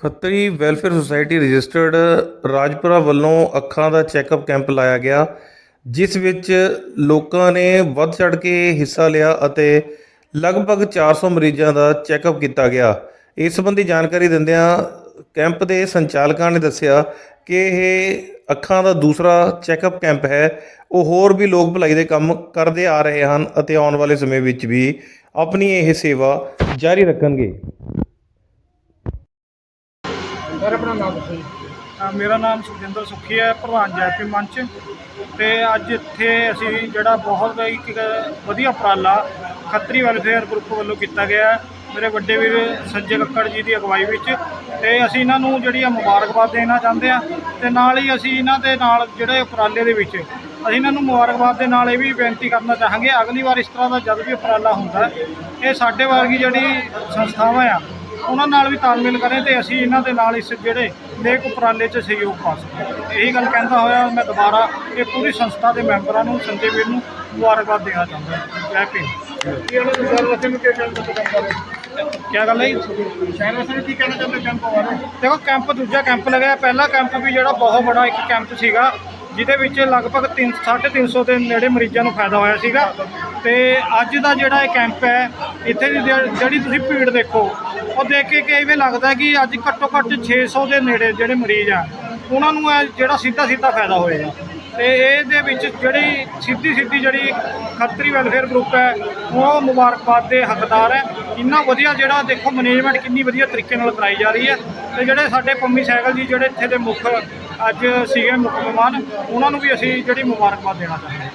Khatri welfare society registered Rajpura ਵੱਲੋਂ ਅੱਖਾਂ ਦਾ checkup camp ਲਾਇਆ ਗਿਆ, ਜਿਸ ਵਿੱਚ ਲੋਕਾਂ ਨੇ ਵੱਧ ਚੜ ਕੇ ਹਿੱਸਾ ਲਿਆ ਅਤੇ ਲਗਭਗ 400 ਮਰੀਜ਼ਾਂ ਦਾ ਚੈੱਕਅਪ ਕੀਤਾ ਗਿਆ। ਇਸ ਸੰਬੰਧੀ ਜਾਣਕਾਰੀ ਦਿੰਦਿਆਂ ਕੈਂਪ ਦੇ ਸੰਚਾਲਕਾਂ ਨੇ ਦੱਸਿਆ ਕਿ ਇਹ ਅੱਖਾਂ ਦਾ ਦੂਸਰਾ ਚੈੱਕਅਪ ਕੈਂਪ ਹੈ। ਉਹ ਹੋਰ ਵੀ ਲੋਕ ਭਲਾਈ ਦੇ ਕੰਮ ਕਰਦੇ ਆ ਰਹੇ ਹਨ ਅਤੇ ਆਉਣ ਵਾਲੇ ਸਮੇਂ ਵਿੱਚ ਵੀ ਆਪਣੀ ਇਹ ਸੇਵਾ ਜਾਰੀ ਰੱਖਣਗੇ। ਸਰ ਆਪਣਾ ਨਾਮ ਦੱਸੋ ਜੀ। ਅ, ਮੇਰਾ ਨਾਮ ਸੁਖਜਿੰਦਰ ਸੁਖੀ ਹੈ ਪ੍ਰਧਾਨ ਜੈਪੀ ਮੰਚ। ਤੇ ਅੱਜ ਇੱਥੇ ਅਸੀਂ ਜਿਹੜਾ ਬਹੁਤ ਇੱਕ ਇੱਕ ਵਧੀਆ ਉਪਰਾਲਾ ਖੱਤਰੀ ਵੈਲਫੇਅਰ ਗਰੁੱਪ ਵੱਲੋਂ ਕੀਤਾ ਗਿਆ ਹੈ। ਮੇਰੇ ਵੱਡੇ ਵੀਰ ਸੰਜੇ ਕੱਕੜ ਜੀ ਦੀ ਅਗਵਾਈ ਵਿੱਚ। ਤੇ ਅਸੀਂ ਇਹਨਾਂ ਨੂੰ ਜਿਹੜੀ ਆ ਮੁਬਾਰਕਬਾਦ ਦੇਣਾ ਚਾਹੁੰਦੇ ਆ ਤੇ ਨਾਲ ਹੀ ਅਸੀਂ ਇਹਨਾਂ ਦੇ ਨਾਲ ਜਿਹੜੇ ਉਪਰਾਲੇ ਦੇ ਵਿੱਚ ਅਸੀਂ ਇਹਨਾਂ ਨੂੰ ਮੁਬਾਰਕਬਾਦ ਦੇ ਨਾਲ ਇਹ ਵੀ ਬੇਨਤੀ ਕਰਨਾ ਚਾਹਾਂਗੇ ਅਗਲੀ ਵਾਰ ਇਸ ਤਰ੍ਹਾਂ ਦਾ ਜਦ ਵੀ ਉਪਰਾਲਾ ਹੁੰਦਾ ਹੈ, ਇਹ ਸਾਡੇ ਵਰਗੀ ਜਿਹੜੀ ਸੰਸਥਾਵਾਂ ਆ ਉਹਨਾਂ ਨਾਲ ਵੀ ਤਾਲਮੇਲ ਕਰੇ ਤੇ ਅਸੀਂ ਇਹਨਾਂ ਦੇ ਨਾਲ ਇਸ ਜਿਹੜੇ ਨੇਕ ਉਪਰਾਲੇ 'ਚ ਸਹਿਯੋਗ ਪਾ ਸਕੀਏ। ਇਹੀ ਗੱਲ ਕਹਿੰਦਾ ਹੋਇਆ ਮੈਂ ਦੁਬਾਰਾ ਇਹ ਪੂਰੀ ਸੰਸਥਾ ਦੇ ਮੈਂਬਰਾਂ ਨੂੰ ਸੰਜੇ ਵੀਰ ਨੂੰ ਮੁਬਾਰਕਬਾਦ ਦੇਣਾ ਚਾਹੁੰਦਾ ਹਾਂ। ਜੈ ਭੀਮ। ਕੀ ਉਹਨਾਂ ਨੂੰ ਸ਼ਹਿਰ ਵਾਸੀਆਂ ਨੂੰ ਕੀ ਕਹਿਣਾ ਚਾਹੁੰਦੇ ਕੰਮ ਬਾਰੇ? ਕੀ ਗੱਲ ਹੈ? ਸ਼ਹਿਰ ਵਾਸੀਆਂ ਨੂੰ ਕੀ ਕਹਿਣਾ ਚਾਹੁੰਦੇ ਕੰਮ ਬਾਰੇ? ਦੇਖੋ ਕੈਂਪ ਦੂਜਾ ਕੈਂਪ ਲਗਾਇਆ। ਪਹਿਲਾ ਕੈਂਪ ਵੀ ਜਿਹੜਾ ਬਹੁਤ ਬੜਾ ਇੱਕ ਕੈਂਪ ਸੀਗਾ ਜਿਹਦੇ ਵਿੱਚ ਲਗਭਗ 3 350 ਦੇ ਨੇੜੇ ਮਰੀਜ਼ਾਂ ਨੂੰ ਫਾਇਦਾ ਹੋਇਆ ਸੀਗਾ। ਤੇ ਅੱਜ ਦਾ ਜਿਹੜਾ ਇਹ ਕੈਂਪ ਹੈ ਇੱਥੇ ਦੀ ਜਿਹੜੀ ਤੁਸੀਂ ਭੀੜ ਦੇਖੋ ਉਹ ਦੇਖ ਕੇ ਕਿ ਇਵੇਂ ਲੱਗਦਾ ਕਿ ਅੱਜ ਘੱਟੋ ਘੱਟ 600 ਦੇ ਨੇੜੇ ਜਿਹੜੇ ਮਰੀਜ਼ ਆ, ਉਹਨਾਂ ਨੂੰ ਇਹ ਜਿਹੜਾ ਸਿੱਧਾ ਸਿੱਧਾ ਫਾਇਦਾ ਹੋਏਗਾ ਤੇ ਇਹਦੇ ਵਿੱਚ ਜਿਹੜੀ ਸਿੱਧੀ ਸਿੱਧੀ ਜਿਹੜੀ ਖੱਤਰੀ ਵੈਲਫੇਅਰ ਗਰੁੱਪ ਹੈ, ਉਹ ਮੁਬਾਰਕਬਾਦ ਦੇ ਹੱਕਦਾਰ ਹੈ। ਇੰਨਾ ਵਧੀਆ ਜਿਹੜਾ ਦੇਖੋ ਮੈਨੇਜਮੈਂਟ ਕਿੰਨੀ ਵਧੀਆ ਤਰੀਕੇ ਨਾਲ ਕਰਾਈ ਜਾ ਰਹੀ ਹੈ। ਤੇ ਜਿਹੜੇ ਸਾਡੇ ਪੰਮੀ ਸਾਈਕਲ ਜੀ ਜਿਹੜੇ ਇੱਥੇ ਦੇ ਮੁੱਖ ਅੱਜ ਸੀਗੇ ਮੁੱਖ ਮਹਿਮਾਨ, ਉਹਨਾਂ ਨੂੰ ਵੀ ਅਸੀਂ ਜਿਹੜੀ ਮੁਬਾਰਕਬਾਦ ਦੇਣਾ ਚਾਹੁੰਦੇ ਹਾਂ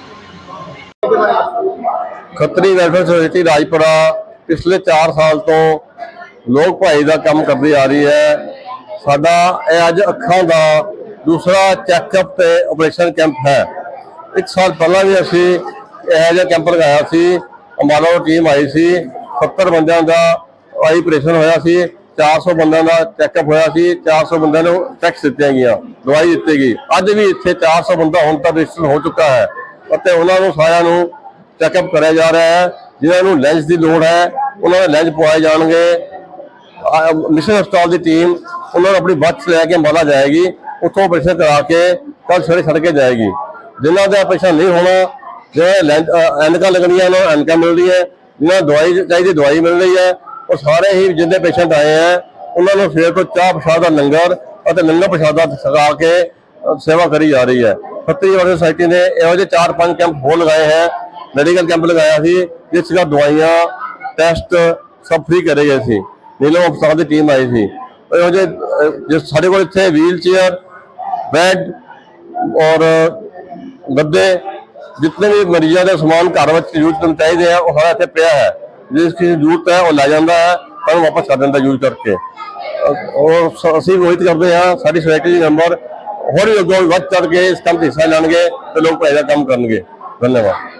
ਖੱਤਰੀ ਵੈਲਫੇਅਰ ਸੁਸਾਇਟੀ ਰਾਜਪੁਰਾ ਪਿਛਲੇ 4 ਸਾਲ ਤੋਂ ਲੋਕ ਭਾਈ ਦਾ ਕੰਮ ਕਰਦੀ ਆ ਰਹੀ ਹੈ। ਸਾਡਾ ਇਹ ਅੱਜ ਅੱਖਾਂ ਦਾ ਦੂਸਰਾ ਚੈੱਕਅਪ ਤੇ ਆਪਰੇਸ਼ਨ ਕੈਂਪ ਹੈ। ਇੱਕ ਸਾਲ ਪਹਿਲਾਂ ਵੀ ਅਸੀਂ ਇਹ ਜਿਹਾ ਕੈਂਪ ਲਗਾਇਆ ਸੀ। ਅੰਬਾਲਾ ਟੀਮ ਆਈ ਸੀ। 70 ਬੰਦਿਆਂ ਦਾ ਆਈ ਆਪਰੇਸ਼ਨ ਹੋਇਆ ਸੀ। 400 ਬੰਦਿਆਂ ਦਾ ਚੈੱਕਅਪ ਹੋਇਆ ਸੀ। 400 ਬੰਦਿਆਂ ਨੂੰ ਟੈਕਸ ਦਿੱਤੀਆਂ ਗਈਆਂ, ਦਵਾਈ ਦਿੱਤੀ ਗਈ। ਅੱਜ ਵੀ ਇੱਥੇ 400 ਬੰਦਾ ਹੁਣ ਤੱਕ ਰਜਿਸਟਰ ਹੋ ਚੁੱਕਾ ਹੈ। ਅਤੇ ਉਹਨਾਂ ਨੂੰ ਸਾਰਿਆਂ ਨੂੰ ਚੈੱਕਅਪ ਕਰਿਆ ਜਾ ਰਿਹਾ ਹੈ। ਜਿਨ੍ਹਾਂ ਨੂੰ ਲੈਂਸ ਦੀ ਲੋੜ ਹੈ, ਉਹਨਾਂ ਦੇ ਲੈਂਸ ਪਵਾਏ ਜਾਣਗੇ। ਮਿਸ਼ਨ ਹਸਪਤਾਲ ਦੀ ਟੀਮ ਉਹਨਾਂ ਨੂੰ ਆਪਣੀ ਬੱਸ ਲੈ ਕੇ ਅੰਬਾਲਾ ਜਾਏਗੀ। ਉੱਥੋਂ ਆਪਰੇਸ਼ਨ ਕਰਾ ਕੇ ਕੱਲ ਸਵੇਰੇ ਛੱਡ ਕੇ ਜਾਏਗੀ। ਜਿਨ੍ਹਾਂ ਦਾ ਆਪਰੇਸ਼ਨ ਨਹੀਂ ਹੋਣਾ ਜਿਹੜੇ ਲੈਂਸ ਐਨਕਾਂ ਲੱਗਣੀਆਂ, ਉਹਨਾਂ ਨੂੰ ਐਨਕਾਂ ਮਿਲ ਰਹੀ ਹੈ। ਜਿਨ੍ਹਾਂ ਨੂੰ ਦਵਾਈ ਚਾਹੀਦੀ, ਦਵਾਈ ਮਿਲ ਰਹੀ ਹੈ। ਉਹ ਸਾਰੇ ਹੀ ਜਿੰਨੇ ਪੇਸ਼ੈਂਟ ਆਏ ਹੈ, ਉਹਨਾਂ ਨੂੰ ਸਵੇਰ ਤੋਂ ਚਾਹ ਪ੍ਰਸ਼ਾਦ ਦਾ ਲੰਗਰ ਅਤੇ ਲੰਗਰ ਦਾ ਛਕਾ ਕੇ ਸੇਵਾ ਕਰੀ ਜਾ ਰਹੀ ਹੈ। ਖੱਤਰੀ ਵਾਲੀ ਸੁਸਾਇਟੀ ਨੇ ਇਹੋ ਜਿਹੇ 4-5 ਕੈਂਪ ਹੋਰ ਲਗਾਏ ਹੈ। ਮੈਡੀਕਲ ਕੈਂਪ ਲਗਾਇਆ ਸੀ, ਜਿਸ ਦਾ ਦਵਾਈਆਂ, ਟੈਸਟ ਸਭ ਫ੍ਰੀ ਕਰੇ ਗਏ ਸੀ। ਨੀਲਮ ਹਸਪਤਾਲ ਦੀ ਟੀਮ ਆਈ ਸੀ। ਇਹੋ ਜਿਹੇ ਅ, ਸਾਡੇ ਕੋਲ ਇੱਥੇ ਵੀਲ ਚੇਅਰ ਬੈੱਡ ਔਰ ਗੱਦੇ ਜਿਤਨੇ ਵੀ ਮਰੀਜ਼ਾਂ ਦੇ ਸਮਾਨ ਘਰ ਵਿੱਚ ਯੂਜ਼ ਕਰਨ ਚਾਹੀਦੇ ਆ ਉਹ ਸਾਰਾ ਇੱਥੇ ਪਿਆ ਹੈ। ਜਿਸ ਕੀ ਜ਼ਰੂਰਤ ਹੈ ਉਹ ਲੈ ਜਾਂਦਾ ਹੈ ਪਰ ਵਾਪਸ ਕਰ ਦਿੰਦਾ ਯੂਜ਼ ਕਰਕੇ। ਔਰ ਅਸੀਂ ਉਮੀਦ ਕਰਦੇ ਹਾਂ ਸਾਡੀ ਸੋਸਾਇਟੀ ਦੇ ਮੈਂਬਰ ਹੋਰ ਵੀ ਅੱਗੋਂ ਵੱਧ ਚੜ ਕੇ ਇਸ ਕੰਮ 'ਚ ਹਿੱਸਾ ਲੈਣਗੇ ਤੇ ਲੋਕ ਭਾਈ ਦਾ ਕੰਮ ਕਰਨਗੇ। ਧੰਨਵਾਦ।